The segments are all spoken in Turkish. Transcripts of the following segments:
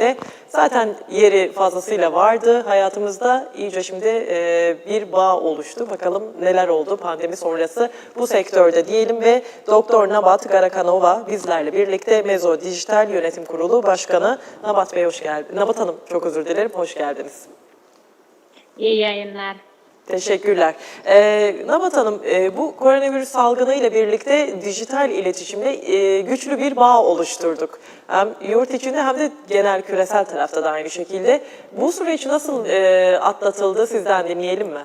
birlikte. Zaten yeri fazlasıyla vardı hayatımızda. İyice şimdi e, bir bağ oluştu. Bakalım neler oldu pandemi sonrası bu sektörde diyelim ve Doktor Nabat Garakanova bizlerle birlikte Mezo Dijital Yönetim Kurulu Başkanı Nabat Bey hoş geldiniz. Nabat Hanım çok özür dilerim hoş geldiniz. İyi yayınlar. Teşekkürler. Ee, Nabat Hanım, e, bu koronavirüs salgını ile birlikte dijital iletişimde e, güçlü bir bağ oluşturduk. Hem yurt içinde hem de genel küresel tarafta da aynı şekilde. Bu süreç nasıl e, atlatıldı sizden dinleyelim mi?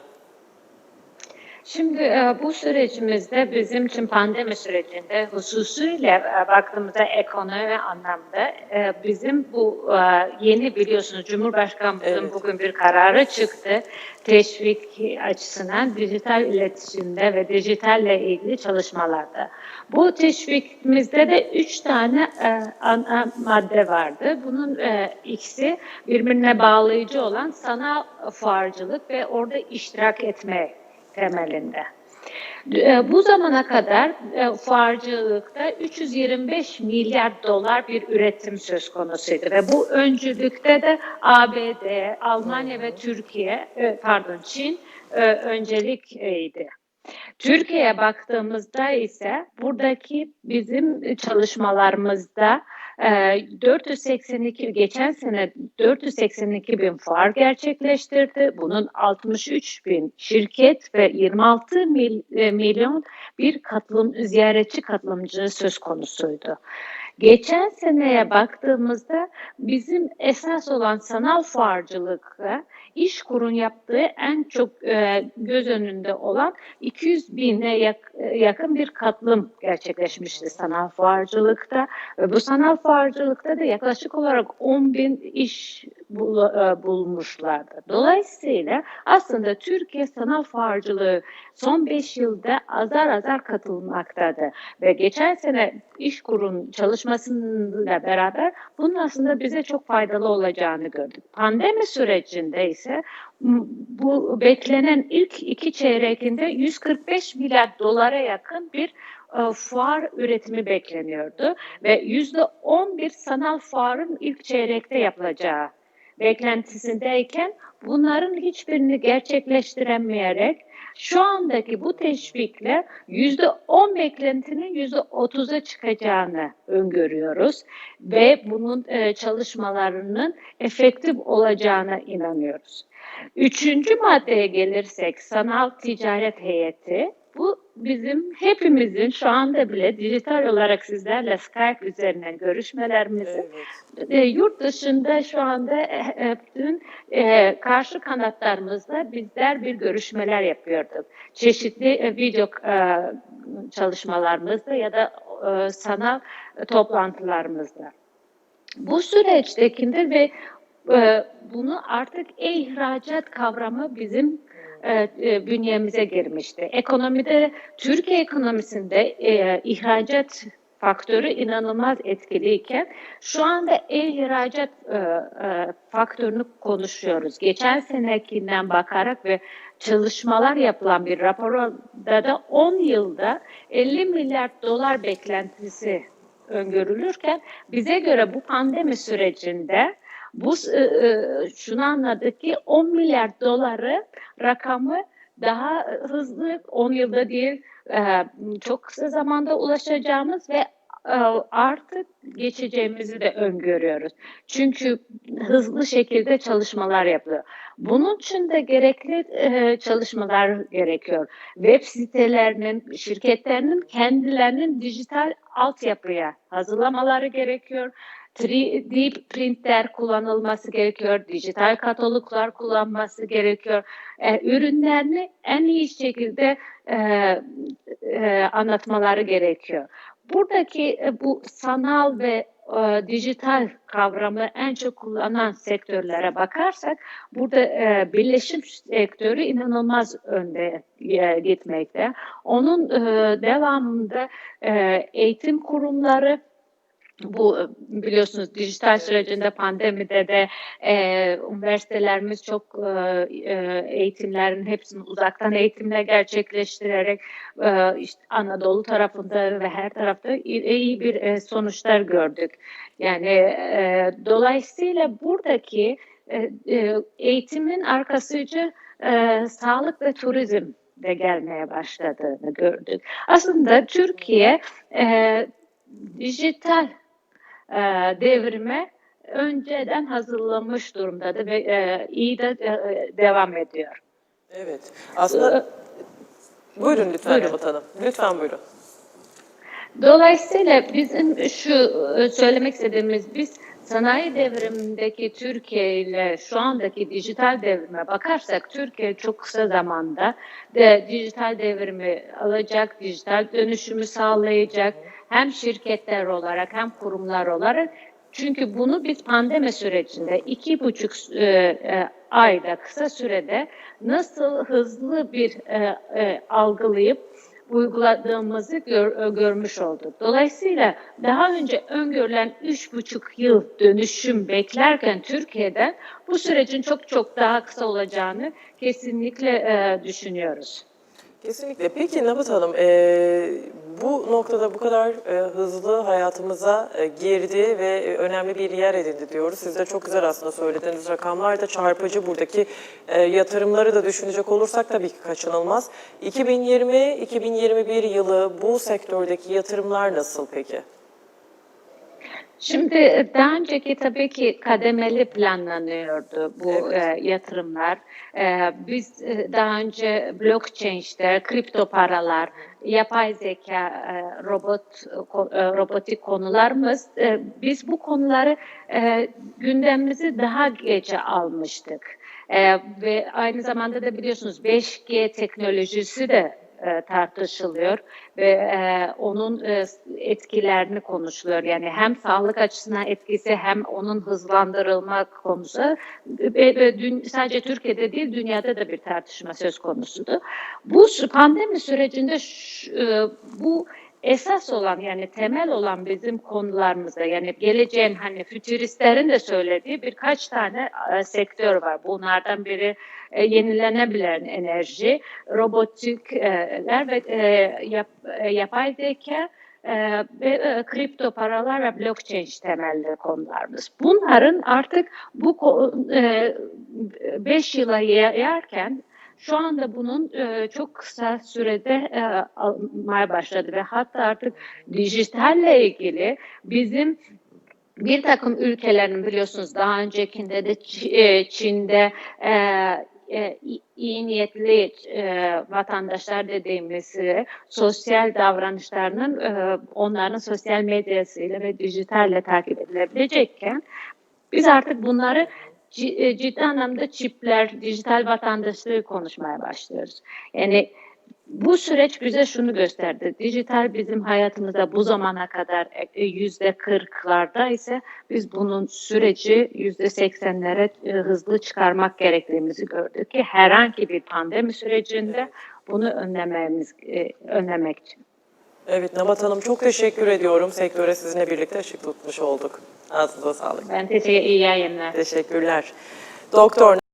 Şimdi e, bu sürecimizde bizim için pandemi sürecinde hususuyla e, baktığımızda ekonomi anlamda e, bizim bu e, yeni biliyorsunuz Cumhurbaşkanımızın Evet. bugün bir kararı çıktı. Teşvik açısından dijital iletişimde ve dijitalle ilgili çalışmalarda. Bu teşvikimizde de üç tane ana madde vardı. Bunun ikisi birbirine bağlayıcı olan sanal fuarcılık ve orada iştirak etme temelinde. E, Bu zamana kadar e, fuarcılıkta 325 milyar dolar bir üretim söz konusuydu ve bu öncülükte de ABD, Almanya ve Türkiye, e, pardon Çin öncelikteydi. Türkiye'ye baktığımızda ise buradaki bizim çalışmalarımızda 482 geçen sene 482 bin fuar gerçekleştirdi. Bunun 63 bin şirket ve 26 mil- e, milyon bir katılım ziyaretçi katılımcı söz konusuydu. Geçen seneye baktığımızda bizim esas olan sanal fuarcılıkta iş kurun yaptığı en çok e, göz önünde olan 200 bine yak- yakın bir katılım gerçekleşmişti sanal fuarcılıkta. Bu sanal fuarcılıkta da yaklaşık olarak 10 bin iş e, bulmuşlardı. Dolayısıyla aslında Türkiye sanal fuarcılığı son 5 yılda azar azar katılmaktadır. Ve geçen sene iş kurun çalışmasıyla beraber bunun aslında bize çok faydalı olacağını gördük. Pandemi sürecinde ise bu beklenen ilk iki çeyrekinde 145 milyar dolara yakın bir e, fuar üretimi bekleniyordu ve yüzde 11 sanal fuarın ilk çeyrekte yapılacağı beklentisindeyken bunların hiçbirini gerçekleştiremeyerek şu andaki bu teşvikle yüzde 10 beklentinin yüzde 30'a çıkacağını öngörüyoruz ve bunun e, çalışmalarının efektif olacağına inanıyoruz. Üçüncü maddeye gelirsek sanal ticaret heyeti. Bu bizim hepimizin şu anda bile dijital olarak sizlerle Skype üzerinden görüşmelerimizin e, yurt dışında şu anda e, e, dün e, karşı kanatlarımızla bizler bir görüşmeler yapıyorduk. Çeşitli e, video e, çalışmalarımızda ya da e, sanal toplantılarımızda. Bu süreçtekinde ve e, bunu artık e-ihracat kavramı bizim e, e, bünyemize girmişti. Ekonomide, Türkiye ekonomisinde e, ihracat faktörü inanılmaz etkiliyken şu anda e-ihracat e, e, faktörünü konuşuyoruz. Geçen senekinden bakarak ve çalışmalar yapılan bir raporda da 10 yılda 50 milyar dolar beklentisi öngörülürken bize göre bu pandemi sürecinde bu e, e, şunu anladık ki 10 milyar doları rakamı daha hızlı 10 yılda değil e, çok kısa zamanda ulaşacağımız ve artık geçeceğimizi de öngörüyoruz. Çünkü hızlı şekilde çalışmalar yapılıyor. Bunun için de gerekli çalışmalar gerekiyor. Web sitelerinin, şirketlerinin kendilerinin dijital altyapıya hazırlamaları gerekiyor. 3D printer kullanılması gerekiyor, dijital kataloglar kullanması gerekiyor. E, ürünlerini en iyi şekilde e, e, anlatmaları gerekiyor. Buradaki e, bu sanal ve e, dijital kavramı en çok kullanan sektörlere bakarsak burada e, birleşim sektörü inanılmaz önde e, gitmekte. Onun e, devamında e, eğitim kurumları bu e, biliyorsunuz dijital sürecinde pandemide de e, üniversitelerimiz çok e, e, eğitimlerin hepsini uzaktan eğitimle gerçekleştirerek e, işte Anadolu tarafında ve her tarafta iyi, iyi bir e, sonuçlar gördük. Yani e, dolayısıyla buradaki e, e, eğitimin arkasıcı e, sağlık ve turizm de gelmeye başladığını gördük. Aslında Türkiye e, dijital e, devrime önceden hazırlanmış durumdadır ve e, iyi de e, devam ediyor. Evet. Aslında buyurun lütfen Buyurun. Hanım. Lütfen buyurun. Dolayısıyla bizim şu e, söylemek istediğimiz biz sanayi devrimindeki Türkiye ile şu andaki dijital devrime bakarsak Türkiye çok kısa zamanda de dijital devrimi alacak, dijital dönüşümü sağlayacak hem şirketler olarak hem kurumlar olarak çünkü bunu biz pandemi sürecinde iki buçuk e, e, ayda kısa sürede nasıl hızlı bir e, e, algılayıp uyguladığımızı gör- görmüş olduk. Dolayısıyla daha önce öngörülen üç buçuk yıl dönüşüm beklerken Türkiye'den bu sürecin çok çok daha kısa olacağını kesinlikle e, düşünüyoruz. Kesinlikle. Peki Nebat Hanım, e, noktada bu kadar e, hızlı hayatımıza e, girdi ve e, önemli bir yer edindi diyoruz. Siz de çok güzel aslında söylediğiniz rakamlar da çarpıcı. Buradaki e, yatırımları da düşünecek olursak tabii ki kaçınılmaz. 2020-2021 yılı bu sektördeki yatırımlar nasıl peki? Şimdi daha önceki tabii ki kademeli planlanıyordu bu Evet. e, yatırımlar. E, biz e, daha önce blockchain'de kripto paralar, yapay zeka, e, robot e, robotik konularımız e, biz bu konuları e, gündemimizi daha geçe almıştık. E, ve aynı zamanda da biliyorsunuz 5G teknolojisi de e, tartışılıyor ve e, onun e, etkilerini konuşuluyor. Yani hem sağlık açısından etkisi hem onun hızlandırılma konusu ve, ve dün, sadece Türkiye'de değil dünyada da bir tartışma söz konusudu. Bu pandemi sürecinde şu- e, bu esas olan yani temel olan bizim konularımızda yani geleceğin hani fütüristlerin de söylediği birkaç tane e, sektör var. Bunlardan biri e, yenilenebilen enerji, robotikler ve e, yap, e, yapay zeka e, ve e, kripto paralar ve blockchain temelli konularımız. Bunların artık bu 5 yıla yayarken şu anda bunun e, çok kısa sürede e, almaya başladı ve hatta artık dijitalle ilgili bizim bir takım ülkelerin biliyorsunuz daha öncekinde de e, Çin'de e, e, iyi niyetli e, vatandaşlar dediğimiz e, sosyal davranışlarının e, onların sosyal medyasıyla ve dijitalle takip edilebilecekken biz artık bunları ciddi anlamda çipler, dijital vatandaşlığı konuşmaya başlıyoruz. Yani bu süreç bize şunu gösterdi. Dijital bizim hayatımızda bu zamana kadar e, yüzde kırklarda ise biz bunun süreci yüzde seksenlere e, hızlı çıkarmak gerektiğimizi gördük ki herhangi bir pandemi sürecinde bunu önlememiz e, önlemek için. Evet Nebat Hanım çok teşekkür ediyorum. Sektöre sizinle birlikte ışık tutmuş olduk. Ağzınıza sağlık. Ben teşekkür iyi yayınlar. Teşekkürler. Doktor